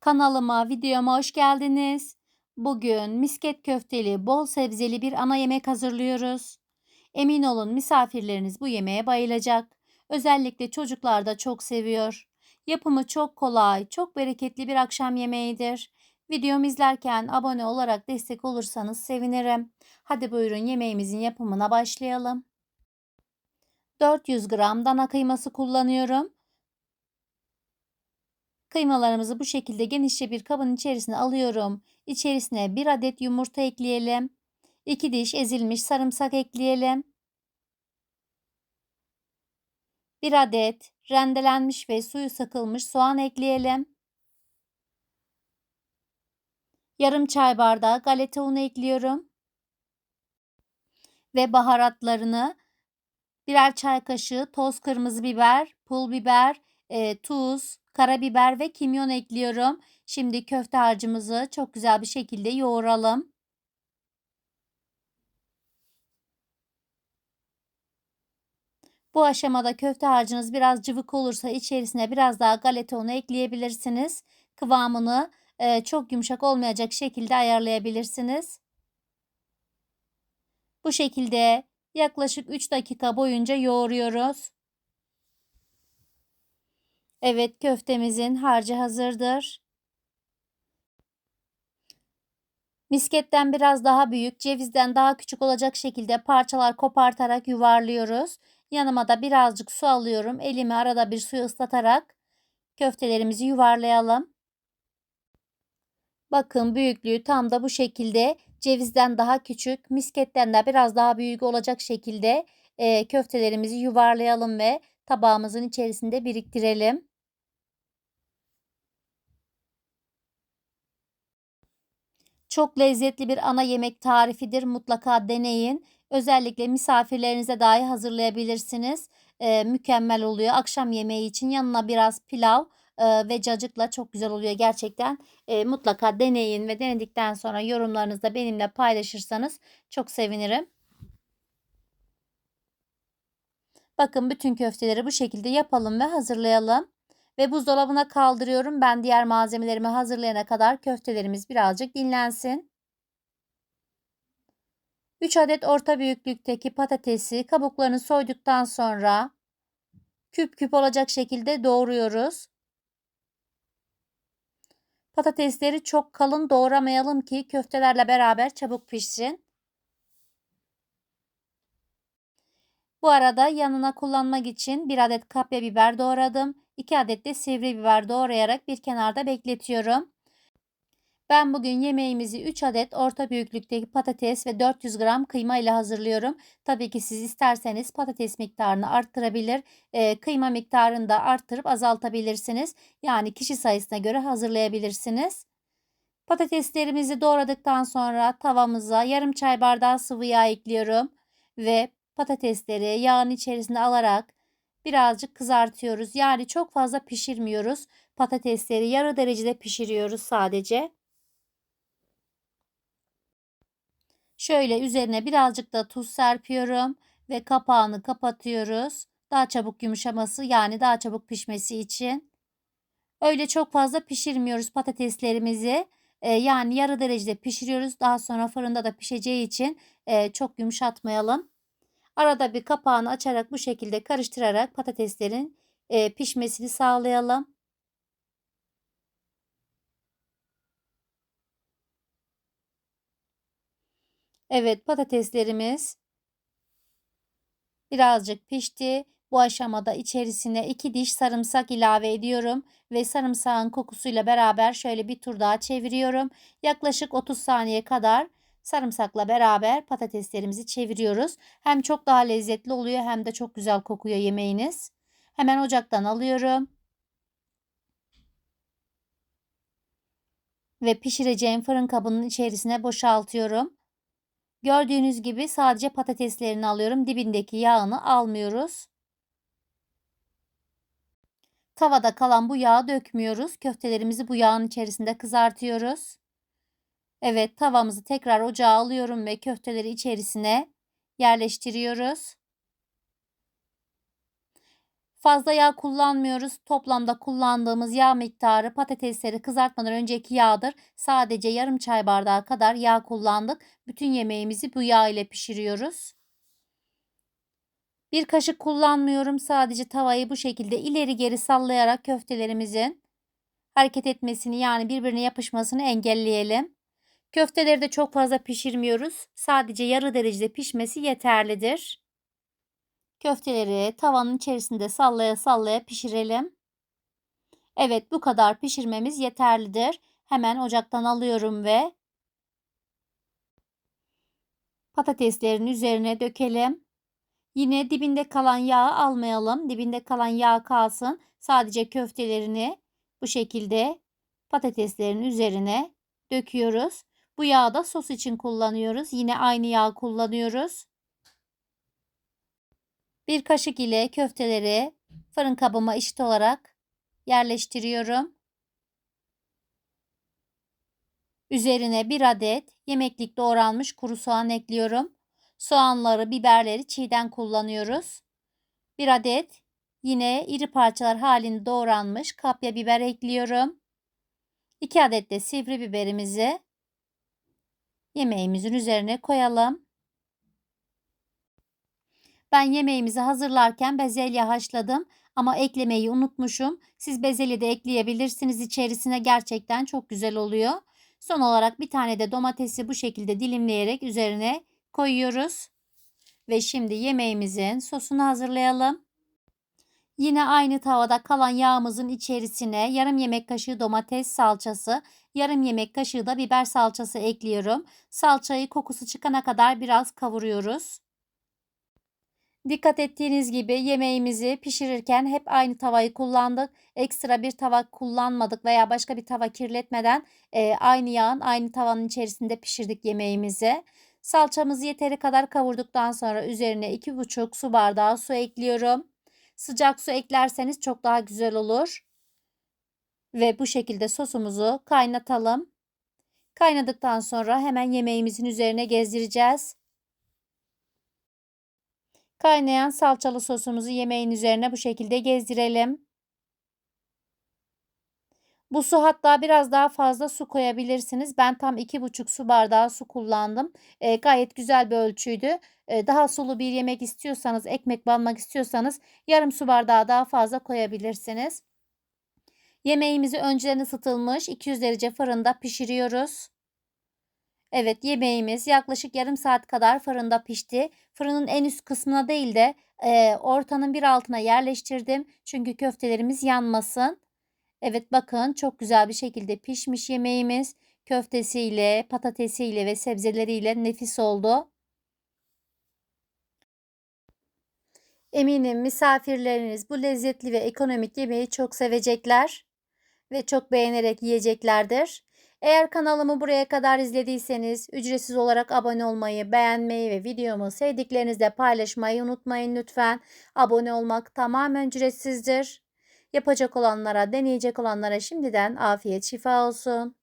Kanalıma, videoma hoş geldiniz. Bugün misket köfteli, bol sebzeli bir ana yemek hazırlıyoruz. Emin olun misafirleriniz bu yemeğe bayılacak. Özellikle çocuklar da çok seviyor. Yapımı çok kolay, çok bereketli bir akşam yemeğidir. Videomu izlerken abone olarak destek olursanız sevinirim. Hadi buyurun yemeğimizin yapımına başlayalım. 400 gram dana kıyması kullanıyorum. Kıymalarımızı bu şekilde genişçe bir kabın içerisine alıyorum. İçerisine 1 adet yumurta ekleyelim. 2 diş ezilmiş sarımsak ekleyelim. 1 adet rendelenmiş ve suyu sıkılmış soğan ekleyelim. Yarım çay bardağı galeta unu ekliyorum. Ve baharatlarını birer çay kaşığı toz kırmızı biber, pul biber, e, tuz, karabiber ve kimyon ekliyorum. Şimdi köfte harcımızı çok güzel bir şekilde yoğuralım. Bu aşamada köfte harcınız biraz cıvık olursa içerisine biraz daha galeta unu ekleyebilirsiniz. Kıvamını e, çok yumuşak olmayacak şekilde ayarlayabilirsiniz. Bu şekilde yaklaşık 3 dakika boyunca yoğuruyoruz. Evet köftemizin harcı hazırdır. Misketten biraz daha büyük, cevizden daha küçük olacak şekilde parçalar kopartarak yuvarlıyoruz. Yanıma da birazcık su alıyorum. Elimi arada bir suyu ıslatarak köftelerimizi yuvarlayalım. Bakın büyüklüğü tam da bu şekilde cevizden daha küçük, misketten de biraz daha büyük olacak şekilde e, köftelerimizi yuvarlayalım ve tabağımızın içerisinde biriktirelim. Çok lezzetli bir ana yemek tarifidir. Mutlaka deneyin. Özellikle misafirlerinize dahi hazırlayabilirsiniz. Ee, mükemmel oluyor. Akşam yemeği için yanına biraz pilav e, ve cacıkla çok güzel oluyor gerçekten. E, mutlaka deneyin ve denedikten sonra yorumlarınızı da benimle paylaşırsanız çok sevinirim. Bakın bütün köfteleri bu şekilde yapalım ve hazırlayalım. Ve buzdolabına kaldırıyorum. Ben diğer malzemelerimi hazırlayana kadar köftelerimiz birazcık dinlensin. 3 adet orta büyüklükteki patatesi kabuklarını soyduktan sonra küp küp olacak şekilde doğruyoruz. Patatesleri çok kalın doğramayalım ki köftelerle beraber çabuk pişsin. Bu arada yanına kullanmak için bir adet kapya biber doğradım. 2 adet de sivri biber doğrayarak bir kenarda bekletiyorum. Ben bugün yemeğimizi 3 adet orta büyüklükteki patates ve 400 gram kıyma ile hazırlıyorum. Tabii ki siz isterseniz patates miktarını arttırabilir, e, kıyma miktarını da arttırıp azaltabilirsiniz. Yani kişi sayısına göre hazırlayabilirsiniz. Patateslerimizi doğradıktan sonra tavamıza yarım çay bardağı sıvı yağ ekliyorum ve patatesleri yağın içerisine alarak birazcık kızartıyoruz. Yani çok fazla pişirmiyoruz. Patatesleri yarı derecede pişiriyoruz sadece. Şöyle üzerine birazcık da tuz serpiyorum ve kapağını kapatıyoruz. Daha çabuk yumuşaması yani daha çabuk pişmesi için. Öyle çok fazla pişirmiyoruz patateslerimizi. Ee, yani yarı derecede pişiriyoruz. Daha sonra fırında da pişeceği için e, çok yumuşatmayalım. Arada bir kapağını açarak bu şekilde karıştırarak patateslerin e, pişmesini sağlayalım. Evet patateslerimiz birazcık pişti. Bu aşamada içerisine 2 diş sarımsak ilave ediyorum ve sarımsağın kokusuyla beraber şöyle bir tur daha çeviriyorum. Yaklaşık 30 saniye kadar sarımsakla beraber patateslerimizi çeviriyoruz. Hem çok daha lezzetli oluyor hem de çok güzel kokuyor yemeğiniz. Hemen ocaktan alıyorum. Ve pişireceğim fırın kabının içerisine boşaltıyorum. Gördüğünüz gibi sadece patateslerini alıyorum. Dibindeki yağını almıyoruz. Tavada kalan bu yağı dökmüyoruz. Köftelerimizi bu yağın içerisinde kızartıyoruz. Evet tavamızı tekrar ocağa alıyorum ve köfteleri içerisine yerleştiriyoruz. Fazla yağ kullanmıyoruz. Toplamda kullandığımız yağ miktarı patatesleri kızartmadan önceki yağdır. Sadece yarım çay bardağı kadar yağ kullandık. Bütün yemeğimizi bu yağ ile pişiriyoruz. Bir kaşık kullanmıyorum. Sadece tavayı bu şekilde ileri geri sallayarak köftelerimizin hareket etmesini yani birbirine yapışmasını engelleyelim. Köfteleri de çok fazla pişirmiyoruz. Sadece yarı derecede pişmesi yeterlidir. Köfteleri tavanın içerisinde sallaya sallaya pişirelim. Evet bu kadar pişirmemiz yeterlidir. Hemen ocaktan alıyorum ve patateslerin üzerine dökelim. Yine dibinde kalan yağı almayalım. Dibinde kalan yağ kalsın. Sadece köftelerini bu şekilde patateslerin üzerine döküyoruz. Bu yağı da sos için kullanıyoruz. Yine aynı yağ kullanıyoruz. Bir kaşık ile köfteleri fırın kabıma eşit olarak yerleştiriyorum. Üzerine bir adet yemeklik doğranmış kuru soğan ekliyorum. Soğanları, biberleri çiğden kullanıyoruz. Bir adet yine iri parçalar halinde doğranmış kapya biber ekliyorum. 2 adet de sivri biberimizi yemeğimizin üzerine koyalım. Ben yemeğimizi hazırlarken bezelye haşladım ama eklemeyi unutmuşum. Siz bezelye de ekleyebilirsiniz içerisine gerçekten çok güzel oluyor. Son olarak bir tane de domatesi bu şekilde dilimleyerek üzerine koyuyoruz. Ve şimdi yemeğimizin sosunu hazırlayalım. Yine aynı tavada kalan yağımızın içerisine yarım yemek kaşığı domates salçası, yarım yemek kaşığı da biber salçası ekliyorum. Salçayı kokusu çıkana kadar biraz kavuruyoruz. Dikkat ettiğiniz gibi yemeğimizi pişirirken hep aynı tavayı kullandık. Ekstra bir tava kullanmadık veya başka bir tava kirletmeden e, aynı yağın aynı tavanın içerisinde pişirdik yemeğimizi. Salçamızı yeteri kadar kavurduktan sonra üzerine 2,5 su bardağı su ekliyorum. Sıcak su eklerseniz çok daha güzel olur. Ve bu şekilde sosumuzu kaynatalım. Kaynadıktan sonra hemen yemeğimizin üzerine gezdireceğiz. Kaynayan salçalı sosumuzu yemeğin üzerine bu şekilde gezdirelim. Bu su hatta biraz daha fazla su koyabilirsiniz. Ben tam 2,5 su bardağı su kullandım. E, gayet güzel bir ölçüydü. E, daha sulu bir yemek istiyorsanız, ekmek banmak istiyorsanız yarım su bardağı daha fazla koyabilirsiniz. Yemeğimizi önceden ısıtılmış 200 derece fırında pişiriyoruz. Evet yemeğimiz yaklaşık yarım saat kadar fırında pişti. Fırının en üst kısmına değil de e, ortanın bir altına yerleştirdim. Çünkü köftelerimiz yanmasın. Evet bakın çok güzel bir şekilde pişmiş yemeğimiz. Köftesiyle, patatesiyle ve sebzeleriyle nefis oldu. Eminim misafirleriniz bu lezzetli ve ekonomik yemeği çok sevecekler ve çok beğenerek yiyeceklerdir. Eğer kanalımı buraya kadar izlediyseniz ücretsiz olarak abone olmayı, beğenmeyi ve videomu sevdiklerinizle paylaşmayı unutmayın lütfen. Abone olmak tamamen ücretsizdir. Yapacak olanlara, deneyecek olanlara şimdiden afiyet şifa olsun.